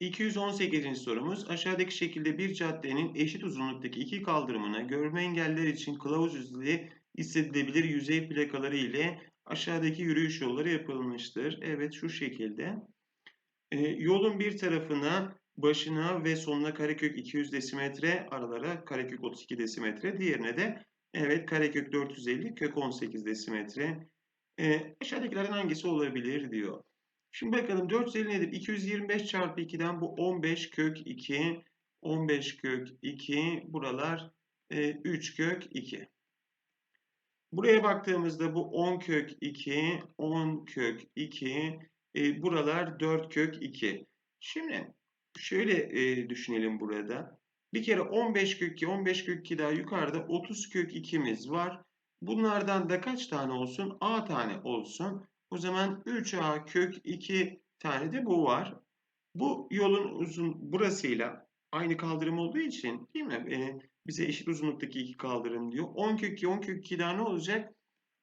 218. sorumuz aşağıdaki şekilde bir caddenin eşit uzunluktaki iki kaldırımına görme engelliler için kılavuz üzeri hissedilebilir yüzey plakaları ile aşağıdaki yürüyüş yolları yapılmıştır. Evet şu şekilde. Ee, yolun bir tarafına başına ve sonuna karekök 200 desimetre aralara karekök 32 desimetre diğerine de evet karekök 450 kök 18 desimetre. Ee, aşağıdakilerden hangisi olabilir diyor. Şimdi bakalım 450 nedir? 225 çarpı 2'den bu 15 kök 2, 15 kök 2, buralar e, 3 kök 2. Buraya baktığımızda bu 10 kök 2, 10 kök 2, e, buralar 4 kök 2. Şimdi şöyle e, düşünelim burada. Bir kere 15 kök 2, 15 kök 2 daha yukarıda 30 kök 2'miz var. Bunlardan da kaç tane olsun? A tane olsun. O zaman 3A kök 2 tane de bu var. Bu yolun uzun burasıyla aynı kaldırım olduğu için değil mi? Ee, bize eşit uzunluktaki iki kaldırım diyor. 10 kök 2, 10 kök 2 daha ne olacak?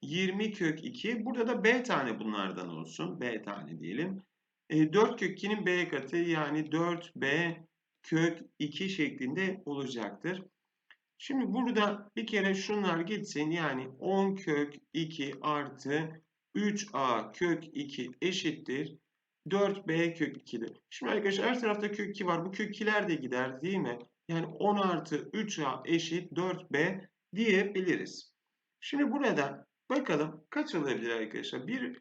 20 kök 2. Burada da B tane bunlardan olsun. B tane diyelim. E, 4 kök 2'nin B katı yani 4B kök 2 şeklinde olacaktır. Şimdi burada bir kere şunlar gitsin yani 10 kök 2 artı 3a kök 2 eşittir 4b kök 2'dir. Şimdi arkadaşlar her tarafta kök 2 var. Bu kök 2'ler de gider değil mi? Yani 10 artı 3a eşit 4b diyebiliriz. Şimdi burada bakalım kaç olabilir arkadaşlar? 1,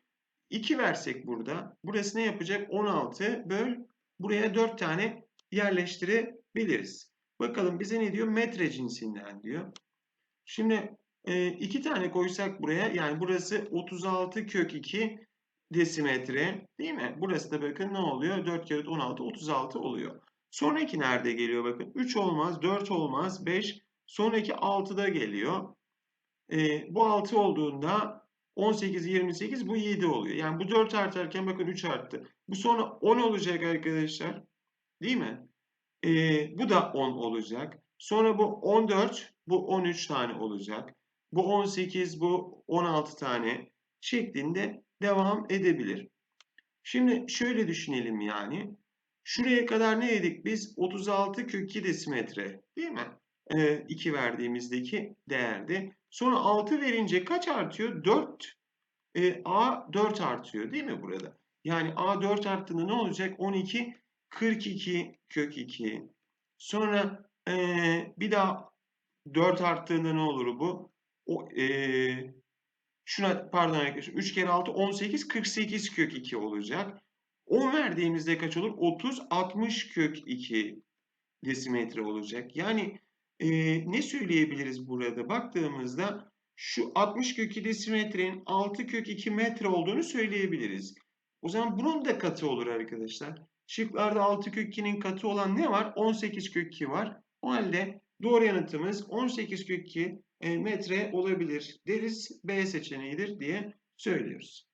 2 versek burada. Burası ne yapacak? 16 böl. Buraya 4 tane yerleştirebiliriz. Bakalım bize ne diyor? Metre cinsinden diyor. Şimdi e, iki tane koysak buraya yani burası 36 kök 2 desimetre değil mi? Burası da bakın ne oluyor? 4 kere 16 36 oluyor. Sonraki nerede geliyor bakın? 3 olmaz, 4 olmaz, 5. Sonraki 6'da geliyor. E, bu 6 olduğunda 18, 28 bu 7 oluyor. Yani bu 4 artarken bakın 3 arttı. Bu sonra 10 olacak arkadaşlar. Değil mi? E, bu da 10 olacak. Sonra bu 14, bu 13 tane olacak. Bu 18, bu 16 tane şeklinde devam edebilir. Şimdi şöyle düşünelim yani. Şuraya kadar ne dedik biz? 36 kök 2 desimetre değil mi? Ee, 2 verdiğimizdeki değerdi. Sonra 6 verince kaç artıyor? 4. Ee, A 4 artıyor değil mi burada? Yani A 4 arttığında ne olacak? 12 42 kök 2. Sonra ee, bir daha 4 arttığında ne olur bu? O, ee, şuna pardon arkadaşlar 3 kere 6 18 48 kök 2 olacak. 10 verdiğimizde kaç olur? 30 60 kök 2 desimetre olacak. Yani e, ne söyleyebiliriz burada? Baktığımızda şu 60 kök 2 desimetrenin 6 kök 2 metre olduğunu söyleyebiliriz. O zaman bunun da katı olur arkadaşlar. Şıklarda 6 kök 2'nin katı olan ne var? 18 kök 2 var. O halde doğru yanıtımız 18 kök 2 metre olabilir deriz. B seçeneğidir diye söylüyoruz.